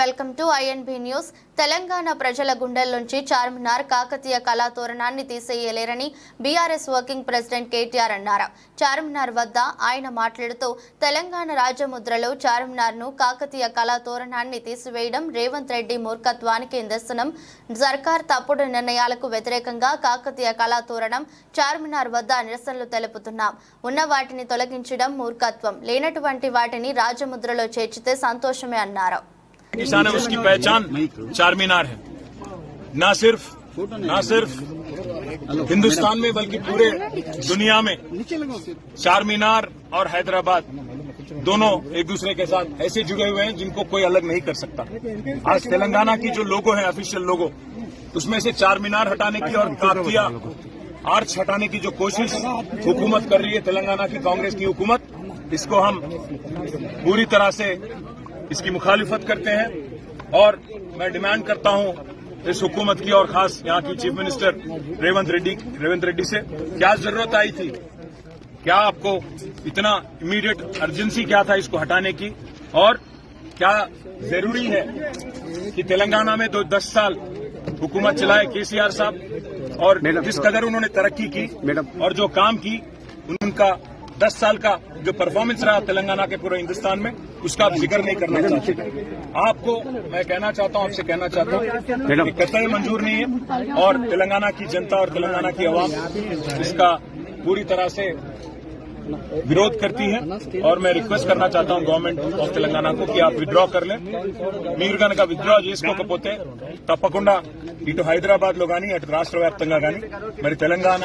Welcome to INB news. Telangana ప్రజల గుండెల్లోంచి చార్మినార్ కాకతీయ కళాతోరణాన్ని తీసేయలేరని బీఆర్ఎస్ వర్కింగ్ ప్రెసిడెంట్ కేటీఆర్ అన్నారు. చార్మినార్ వద్ద ఆయన మాట్లాడుతూ తెలంగాణ రాజముద్రలో చార్మినార్ను కాకతీయ కళాతోరణాన్ని తీసివేయడం రేవంత్ రెడ్డి మూర్ఖత్వానికి నిదర్శనం. సర్కార్ తప్పుడు నిర్ణయాలకు వ్యతిరేకంగా కాకతీయ కళాతోరణం చార్మినార్ వద్ద నిరసనలు తెలుపుతున్నాం. ఉన్న వాటిని తొలగించడం మూర్ఖత్వం. లేనటువంటి వాటిని రాజముద్రలో చేర్చితే సంతోషమే అన్నారు. किसान है उसकी पहचान चार मीनार है। न सिर्फ़ न सिर्फ़ हिंदुस्तान में बल्कि पूरे दुनिया में चार मीनार और हैदराबाद दोनों एक दूसरे के साथ ऐसे जुड़े हुए हैं जिनको कोई अलग नहीं कर सकता। आज तेलंगाना की जो लोगो है ऑफिशियल लोगो उसमें से चार मीनार हटाने की और काकतिया आर्च हटाने की जो कोशिश हुकूमत कर रही है तेलंगाना की कांग्रेस की हुकूमत इसको हम पूरी तरह से इसकी मुखालिफत करते हैं और मैं डिमांड करता हूँ इस हुकूमत की और खास यहाँ की चीफ मिनिस्टर रेवंत रेड्डी रेवंत रेड्डी से क्या ज़रूरत आई थी? क्या आपको इतना इमीडिएट अर्जेंसी क्या था इसको हटाने की? और क्या ज़रूरी है कि तेलंगाना में दो दस साल हुकूमत चलाए केसीआर साहब? और जिस कदर उन्होंने तरक्की की? और जो काम की उनका दस साल का जो परफॉर्मेंस रहा तेलंगाना के पूरे हिंदुस्तान में उसका आप जिक्र नहीं करना चाहते आपको मैं कहना चाहता हूं आपसे कहना चाहता हूं कि कतई मंजूर नहीं है और तेलंगाना की जनता और तेलंगाना की आवाम इसका पूरी तरह से विरोध करती है और मैं रिक्वेस्ट करना चाहता हूं गवर्नमेंट ఆఫ్ తెలంగాణకు కి आप విత్డ్రా कर लें మీరు కనుక విత్డ్రా చేసుకోకపోతే తప్పకుండా ఇటు హైదరాబాద్ లో గానీ అటు రాష్ట్ర వ్యాప్తంగా గానీ మరి తెలంగాణ